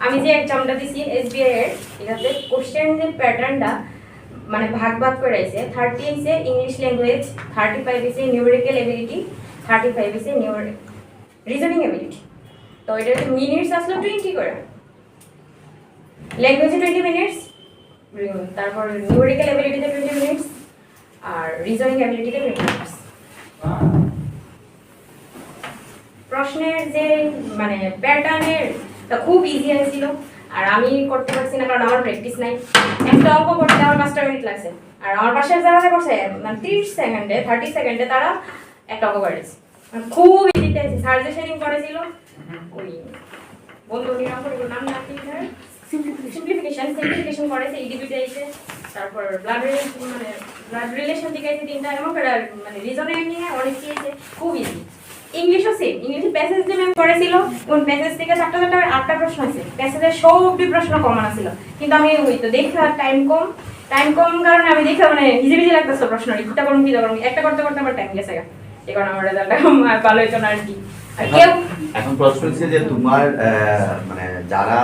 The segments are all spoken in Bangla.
আমি যে এক্সামটা দিছি এসবিআই এর এটাতে কোশ্চেন যে প্যাটার্নটা মানে ভাগ ভাগ করে আছে থার্টি আছে ইংলিশ ল্যাঙ্গুয়েজ থার্টি ফাইভ আছে নিউমেরিক্যাল এবিলিটি থার্টি ফাইভ আছে রিজনিং এবিলিটি তো এটা মিনিটস আসলো টোয়েন্টি করে? ল্যাঙ্গুয়েজে টোয়েন্টি মিনিটস তারপর নিউমেরিক্যাল এবিলিটিতে টোয়েন্টি মিনিটস আর রিজনিং এবিলিটিতে টোয়েন্টি মিনিটস প্রশ্নের যে মানে প্যাটার্নের তা খুব ইজি হয়েছিল। আর আমি করতে পারছি না কারণ আমার প্র্যাকটিস নাই। একটা অঙ্ক করতে আমার পাঁচটা মিনিট লাগছে। আর আমার পাশে যারা করছে মানে তিরিশ সেকেন্ডে থার্টি সেকেন্ডে তারা একটা অঙ্ক করেছে। মানে খুব ইজিতে আছে স্যার যে সেদিন করেছিল ওই বন্ধু নিরাপদ নাম না কি স্যার সিম্পলিফিকেশন সিম্পলিফিকেশন করেছে ইডিবিতে আইছে তারপর ব্লাড রিলেশন মানে ব্লাড রিলেশন আইছে তিনটা এমন করে মানে রিজনে নিয়ে অনেক কি আছে খুব ইজি ইংলিশও সেম ইংলিশে প্যাসেজ যে ম্যাম করেছিল কোন প্যাসেজ থেকে চারটা চারটা আটটা প্রশ্ন আছে। প্যাসেজের সবটি প্রশ্ন কমন আছিল। কিন্তু আমি ওই তো দেখে টাইম কম। টাইম কম কারণে আমি দেখে মানে হিজি বিজি লাগতেছে প্রশ্ন কিটা করুন কিটা করুন একটা করতে করতে আমার টাইম গেছে। এই কারণে আমার রেজাল্টটা ভালো হইতো না আর কি এখন প্রশ্ন হচ্ছে যে তোমার মানে যারা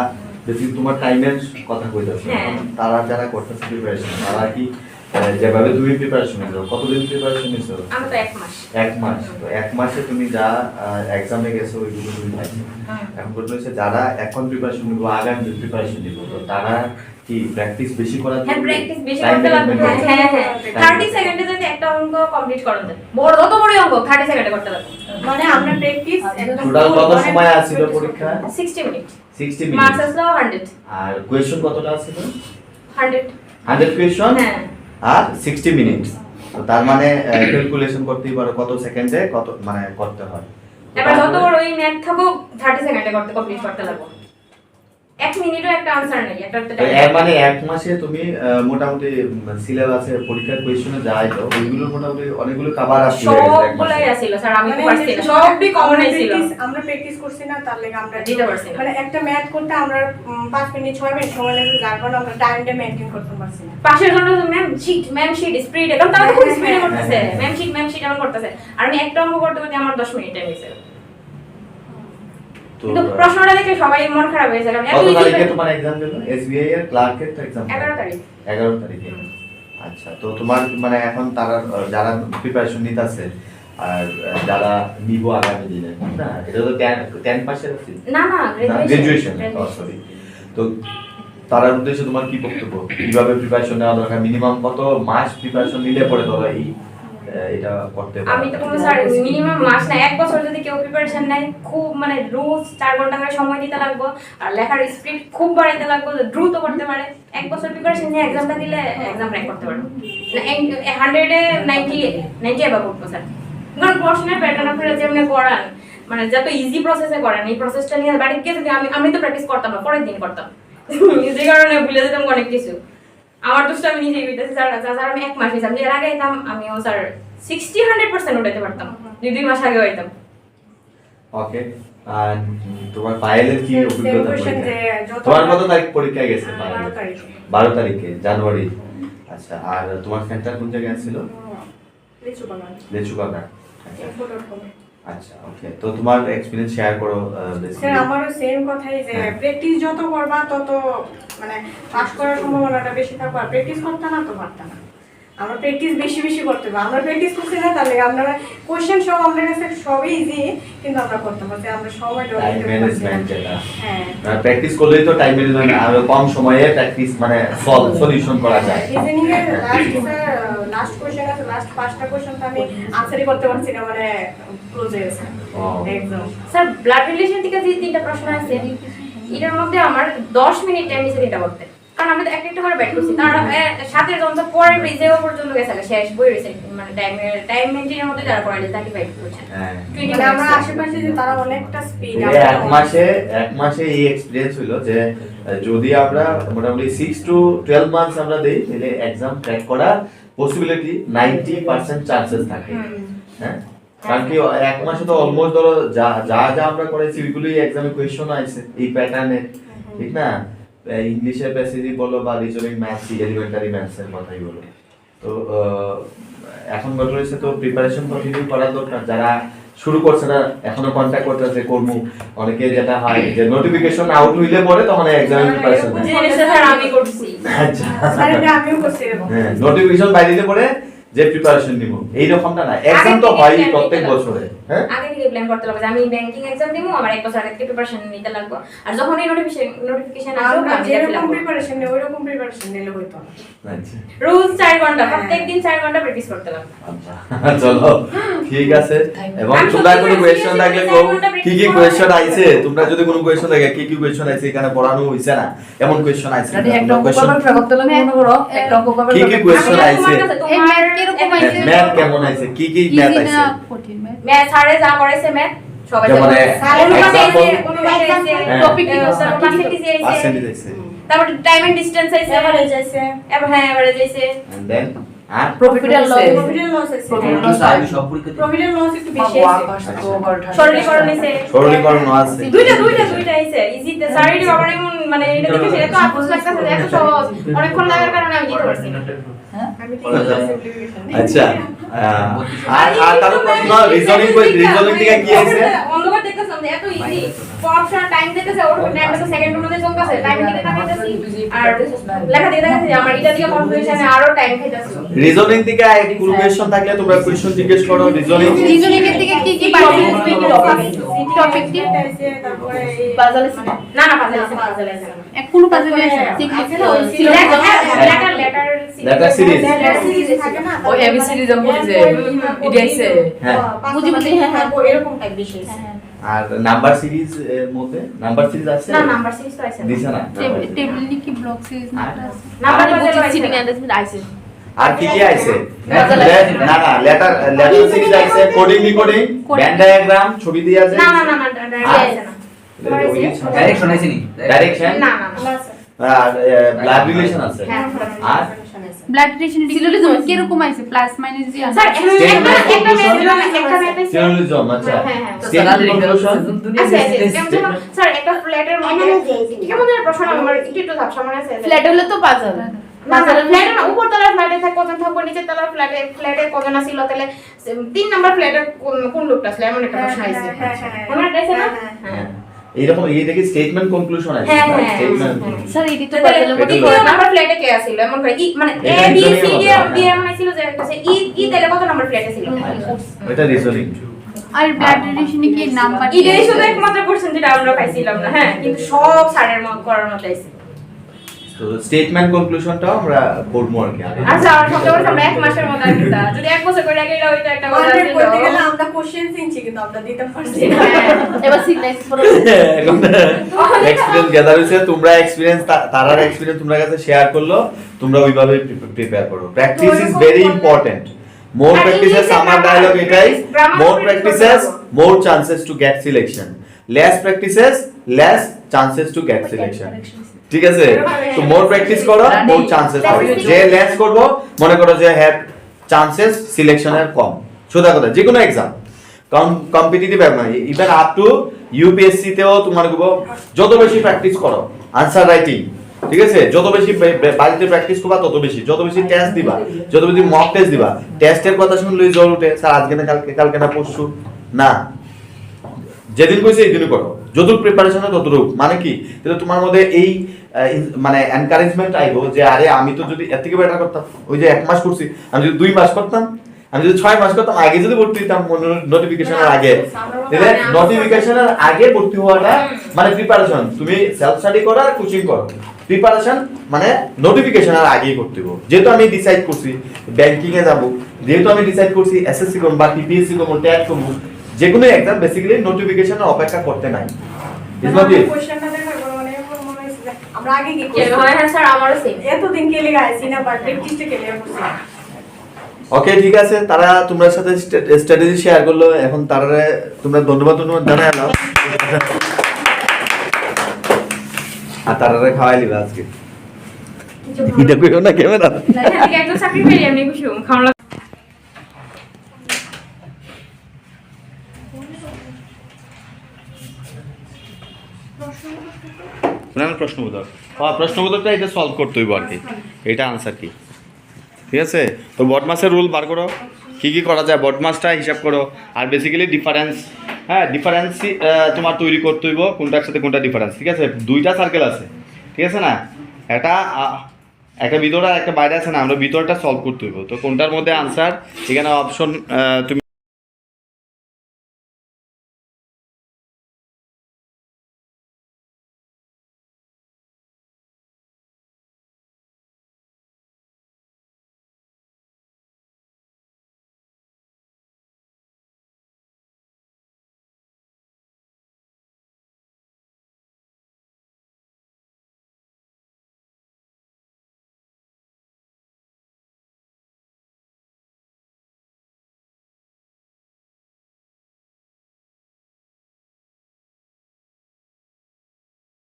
যদি তোমার টাইমের কথা কইতাছো হ্যাঁ। তারা যারা করতেছে প্রিপারেশন তারা কি যেভাবে তুমি প্রিপারেশন নিছো কতদিন প্রিপারেশন নিছো আমি তো এক মাস। এক মাস। তো এক মাসে তুমি যা এক্সামে গেছো ওইগুলো তুমি পাইছো। এখন প্রশ্ন হচ্ছে যারা এখন প্রিপারেশন নিবো আগামী প্রিপারেশন নিবো তো তারা কি প্র্যাকটিস বেশি করার হ্যাঁ প্র্যাকটিস বেশি করতে লাগবে হ্যাঁ হ্যাঁ Time থার্টি সেকেন্ডে যদি একটা অঙ্ক কমপ্লিট করা যায় বড় যত বড় অঙ্ক থার্টি সেকেন্ডে করতে লাগবে মানে আমরা প্র্যাকটিস টোটাল কত সময় মানে আছিল পরীক্ষা? সিক্সটি মিনিট 60 মার্কস আসলো হান্ড্রেড আর কোয়েশ্চন কতটা ছিল হান্ড্রেড 100 কোয়েশ্চন হ্যাঁ। আর 60 মিনিটস তো তার মানে ক্যালকুলেশন করতেই পারো কত সেকেন্ডে কত মানে করতে হয়। এবার যত বড় ওই ম্যাথ থাকুক থার্টি সেকেন্ডে করতে কমপ্লিট করতে লাগবে। এক মিনিটও একটা আনসার নেই একটা তো মানে এক মাসে তুমি মোটামুটি সিলেবাসে পরীক্ষার কোয়েশ্চনে যাই তো ওইগুলো মোটামুটি অনেকগুলো কভার সবগুলাই আছিল স্যার আমি তো মানে পারছি না সবই কমন ছিল practice- আমরা প্র্যাকটিস করছি না তার লেগে আমরা দিতে পারছি না। মানে একটা ম্যাথ করতে আমরা উম, পাঁচ মিনিট ছয় মিনিট সময় লাগে যার কারণে আমরা টাইমটা মেনটেন করতে পারছি না। পাশের জন্য ma'am sheet ma'am sheet speed এখন তারা খুব স্পিডে হ্যাঁ, করতেছে হ্যাঁ, হ্যাঁ। ম্যাম শিট ম্যাম শিট এমন করতেছে। আর আমি একটা অঙ্ক করতে করতে আমার দশ মিনিট টাইম তো কিন্তু প্রশ্নটা দেখে সবাই মন খারাপ হয়েছে কারণ কত তারিখে তোমার এক্সাম দিল এসবিআই এর ক্লার্কের তো এক্সাম এগারো তারিখ। 11 তারিখে। আচ্ছা তো তোমার মানে এখন তারা যারা প্রিপারেশন নিতেছে আর যারা নিব আগামী দিনে না? এটা তো 10 পাসের আছে না না গ্রাজুয়েশন সরি তো তার উদ্দেশ্যে তোমার কি বক্তব্য? কীভাবে প্রিপারেশন নেওয়া দরকার? মিনিমাম কত মাস প্রিপারেশন নিলে পরে ধরো এই এটা করতে? আমি তো কোনো স্যার মিনিমাম মাস না, এক বছর যদি কেউ প্রিপারেশন নেয়, খুব মানে রোজ চার ঘণ্টা করে সময় দিতে লাগবে, আর লেখার স্পিড খুব বাড়াইতে লাগবে দ্রুত করতে পারে। এক বছর প্রিপারেশন নিয়ে এক্সামটা দিলে এক্সাম র্যাঙ্ক করতে পারব। হান্ড্রেডে নাইনটি নাইনটি এবার করব, স্যার। কারণ প্রশ্নের প্যাটার্ন আপনারা যেমনি করান মানে যত ইজি প্রসেসে করেন, এই প্রসেসটা নিয়ে বাড়িতে গিয়ে আমি আমি তো প্র্যাকটিস করতাম না, পরের দিন করতাম। যে কারণে ভুলে যেতাম অনেক কিছু। আমার দোষটা আমি নিজেই হইতেছি স্যার স্যার আমি এক মাস হয়েছিলাম যে এর আগে হইতাম আমিও স্যার সিক্সটি হান্ড্রেড পার্সেন্ট উঠাইতে পারতাম যদি দুই মাস আগে হইতাম। ওকে আর তোমার কি অভিজ্ঞতা তোমার কত তারিখ পরীক্ষায় গেছে বারো তারিখে। জানুয়ারি। আচ্ছা আর তোমার সেন্টার কোন জায়গায় ছিল? আচ্ছা ওকে তো তোমার এক্সপিরিয়েন্স শেয়ার করো স্যার আমারও সেম কথাই যে। প্র্যাকটিস যত করবা তত মানে পাস করার সম্ভাবনাটা বেশি থাকবে। আর প্র্যাকটিস করতে না তো পারতে না। আমরা প্র্যাকটিস বেশি বেশি করতে হবে। আমরা প্র্যাকটিস করছি না তাহলে আমরা কোশ্চেন সব আমাদের কাছে সবই ইজি কিন্তু আমরা করতে পারছি আমরা সময়টা টাইম। ম্যানেজমেন্ট যেটা হ্যাঁ। প্র্যাকটিস করলেই তো টাইম ম্যানেজমেন্ট আরও কম সময়ে প্র্যাকটিস মানে সলিউশন করা যায়। রিজনিং এর লাস্ট স্যার লাস্ট কোশ্চেন আছে লাস্ট পাঁচটা কোশ্চেন তো আমি আনসারই করতে পারছি না মানে ক্লোজ হয়ে গেছে। একদম। স্যার ব্লাড রিলেশন থেকে যে তিনটা প্রশ্ন আছে এটার মধ্যে আমার দশ মিনিট টাইম নিচে তিনটা করতে। কারণ আমি তো একটা একটা করে ব্যাট করছি। তার সাথে যখন তো পরে পর্যন্ত গেছে শেষ বই রয়েছে মানে টাইমের টাইম মেনটেনের মধ্যে তারা পড়াইছে থার্টি ফাইভ করছে। হ্যাঁ। মানে আমরা আশেপাশে যে তারা অনেকটা স্পিড এক মাসে এক মাসে এই এক্সপিরিয়েন্স হলো যে যদি আমরা মোটামুটি সিক্স টু টুয়েলভ মান্থস আমরা দিই তাহলে এক্সাম ক্র্যাক করার পসিবিলিটি নাইনটি পার্সেন্ট চান্সেস থাকে। হ্যাঁ? কারণ কি এক মাসে তো অলমোস্ট ধরো যা যা যা আমরা করেছি ওইগুলোই এক্সামে কোয়েশ্চন আছে এই প্যাটার্নে ঠিক না? ইংলিশের প্যাসেজই বলো বা রিজনিং ম্যাথস এলিমেন্টারি ম্যাথসের কথাই বলো। তো এখন ঘটনা হয়েছে তো প্রিপারেশন কন্টিনিউ করা দরকার। যারা শুরু করছে না এখনও কন্ট্যাক্ট করতেছে কর্ম অনেকে যেটা হয় যে নোটিফিকেশন আউট হইলে পরে তখন এক্সাম প্রিপারেশন যে জিনিসটা স্যার আমি করছি। আচ্ছা। হ্যাঁ নোটিফিকেশন বাইরে দিলে পরে যে প্রিপারেশন নিব। এই রকমটা না এক্সাম তো হয় প্রত্যেক বছরে। হ্যাঁ? আগে থেকে প্ল্যান করতে লাগবে আমি ব্যাংকিং এক্সাম দিব আমার এক বছর আগে থেকে প্রিপারেশন নিতে লাগবে। আর যখন এই নোটিফিকেশন নোটিফিকেশন আসবে আমি যেরকম প্রিপারেশন নেই ওইরকম প্রিপারেশন নিলে হইতো না। আচ্ছা। রোজ 4 ঘণ্টা প্রত্যেকদিন প্রত্যেক দিন 4 ঘণ্টা প্র্যাকটিস করতে লাগবে। আচ্ছা, চলো। ঠিক আছে? এবং তোমরা কোনো কোয়েশ্চন থাকলে কও, কি কি কোয়েশ্চন আইছে? তোমরা যদি কোনো কোয়েশ্চন থাকে কি কি কোয়েশ্চন আইছে? এখানে পড়ানো হইছে না। এমন কোয়েশ্চন আইছে। একটা একটা অঙ্ক কি কি আমি আইছে? আইছে? ম্যাথ কেমন আইছে? কি কি ম্যাথ আইছে? কঠিন ম্যাথ ম্যাথ স্যারে যা করাইছে ম্যাথ সবাই আইছে, আইছে, হ্যাঁ। কি? করছে, আইছে, আইছে। তারপর টাইম এন্ড ডিসটেন্স আইছে। এভারেজ হ্যাঁ এভারেজ আইছে। And then? R profit and loss। Profit and loss আছে Profit and আমি সব পরীক্ষা প্রফিট এন্ড লস একটু বেশি আছে সরলীকরণ আইছে সরলীকরণ আছে। দুইটা দুইটা দুইটা আইছে ইজিতে স্যারেরই বাবার এমন মানে এটা দেখে সেটা তো আপস লাগতেছে এত সহজ। অনেকক্ষণ লাগার কারণে আমি দিতে পারছি না। আমি ঠিক আছে simplification আচ্ছা আর আর কারও রিজনিং রিজনিং থেকে কি আইছে অন্ধকার দেখতেছিলাম যে এত ইজি পড়াশোনা টাইম দিতেছে ওর টাইমটা তো সেকেন্ডের মধ্যে চলতেছে টাইম দিকে তাকাইতেছি আর লেখা দিয়ে দেখাচ্ছি আমার এটা দিয়ে কনফিউশনে আরও টাইম খাইতেছে রিজনিং থেকে কোনো কোয়েশ্চন থাকলে তোমরা কোয়েশ্চন জিজ্ঞেস করো রিজনিং রিজনিং এর থেকে কি কি পাইছে টপিক কি আছে তারপরে এই পাজল না না পাজল আছে পাজল এক কোন puzzle letter letter Letter series। letter series থাকে না। ওই ABCD যেমন বলছে, এটা আইছে। হ্যাঁ। বুঝি বুঝি হ্যাঁ হ্যাঁ। এরকম টাইপ আছে আর নাম্বার সিরিজ এর মধ্যে? নাম্বার সিরিজ আছে? না নাম্বার সিরিজ তো আছে দিছে না? টেবিল কি ব্লক সিরিজ না আর? নাম্বার পাজল সিটিং অ্যান্ড আইছে। আর কি কি আইছে? না না লেটার লেটার সিরিজ আইছে কোডিং ডিকোডিং ব্যান্ড ডায়াগ্রাম ছবি দিয়ে আছে। না না না না ডাইরেক্ট আছে না Direction আছে। নি? ডাইরেকশন না না না। আর ব্লাড রিলেশন আছে। হ্যাঁ। আর? ব্লাড রিলেশন সিলোজিজম কি রকম আইছে প্লাস মাইনাস দিয়ে স্যার একটা একটা আছে সিনোলিজম আচ্ছা। হ্যাঁ, হ্যাঁ। স্যার একটা ফ্ল্যাটের মধ্যে কেমন ধরনের প্রশ্ন আমার একটু একটু ঝাপসা মনে আছে ফ্ল্যাট হলে তো পাজল ফ্ল্যাটে না উপর তলার ফ্ল্যাটে থাকে কজন থাকব নিচের তলার ফ্ল্যাটে ফ্ল্যাটে কজন আছিল তাহলে তিন নাম্বার ফ্ল্যাটের কোন- কোন লোকটা আসলে? এমন একটা প্রশ্ন আইছে। হ্যাঁ, হ্যাঁ, হ্যাঁ। মনে আছে না? হ্যাঁ, হ্যাঁ। এইরকম এই দেখি স্টেটমেন্ট কনক্লুশন আছে। হ্যাঁ, হ্যাঁ। স্যার এটি তো তাহলে পাজলের কি কোন নাম্বার ফ্ল্যাটে কে আছিল? এমন করে ই মানে A B C D M D M. এমন একটা যে কাছে ই ই তাহলে কত নাম্বার ফ্ল্যাটে ছিল? এটা রিজনিং আর ব্লাড রিলেশনে কি নাম্বার ইটাই শুধু একমাত্র কোশ্চেন যেটা আমরা পাইছিলাম না হ্যাঁ? কিন্তু সব স্যারের মত করার মত আইছে তো স্টেটমেন্ট কনক্লুশনটাও আমরা করব আর কি। আচ্ছা আমরা এক মাসের কিতা। যদি এক বছর করে গেলে হয়তো একটা কথা Convert গেলে আমরা কোশ্চেন চিনছি কিন্তু আমরা দিতে পারছি না। এবার সিগনাইজ করো গ্যাদার হয়েছে তোমরা এক্সপিরিয়েন্স তারার এক্সপিরিয়েন্স তোমরা কাছে শেয়ার করল তোমরা ওইভাবে প্রিপেয়ার করো। Practice is very important more practices আমার ডায়লগ এটাই। More practices more chances to get selection less practices less chances to get selection ঠিক আছে? তো মোর প্র্যাকটিস করো মোর চান্সেস হবে। যে লেস করব মনে করো যে হ্যাঁ চান্সেস সিলেকশনের কম। সোজা কথা যে কোনো exam competitive even up to UPSC তেও তোমার যত বেশি প্র্যাকটিস করো আনসার রাইটিং ঠিক আছে? যত বেশি বাড়িতে প্র্যাকটিস করবা তত বেশি। যত বেশি টেস্ট দিবা যত বেশি মক টেস্ট দিবা টেস্টের কথা শুনলেই জ্বর উঠে স্যার আজকে না কালকে কালকে না পরশু। না। যেদিন কইছে এই দিনই করো। যতটুকু প্রিপারেশন হয় ততটুকু। মানে কি? তাহলে তোমার মধ্যে এই মানে এনকারেজমেন্ট আইবো যে আরে আমি তো যদি এর থেকে বেটার করতাম ওই যে এক মাস করছি আমি যদি দুই মাস করতাম আমি যদি ছয় মাস করতাম আগে যদি ভর্তি দিতাম নোটিফিকেশনের আগে। তাহলে নোটিফিকেশনের আগে ভর্তি হওয়াটা মানে প্রিপারেশন তুমি সেলফ স্টাডি করো আর কোচিং করো। প্রিপারেশন মানে নোটিফিকেশনের আগেই করতে হবে। যেহেতু আমি ডিসাইড করছি ব্যাংকিং এ যাব যেহেতু আমি ডিসাইড করছি এসএসসি করব বা টিপিএসসি করব ট্যাগ করব যে কোনো এক্সাম বেসিক্যালি নোটিফিকেশনের অপেক্ষা করতে নাই। ইজ নট ইট কোশ্চেনটা দেখো এবার এমন হয়েছে যে আমরা আগে কি কে- হ্যাঁ স্যার আমারও সেম এতদিন কেলে গাইছি না বাট প্র্যাকটিসটা কেলে করছি ওকে ঠিক আছে তারা তোমার সাথে স্ট্র্যাটেজি শেয়ার করল এখন তারা তোমরা ধন্যবাদ ধন্যবাদ জানাই নাও আর তারা খাওয়াই লিবা আজকে। এটা কইও না ক্যামেরা। একজন চাকরি পেয়ে এমনি খুশি খাওয়া শুনেন প্রশ্নবোধক? হ্যাঁ প্রশ্নবোধকটা এটা সলভ করতে হইব আর কি। এটা আনসার কি? ঠিক আছে? তো বটমাসের রুল বার করো। কি কি করা যায়? বটমাসটা হিসাব করো। আর বেসিক্যালি ডিফারেন্স হ্যাঁ ডিফারেন্স তোমার তৈরি করতে হইব কোনটার সাথে কোনটা ডিফারেন্স ঠিক আছে? দুইটা সার্কেল আছে, ঠিক আছে না? আ- একটা ভিতরে আর একটা বাইরে আছে না? আমরা ভিতরটা সলভ করতে হইব। তো কোনটার মধ্যে আনসার এখানে অপশন তুমি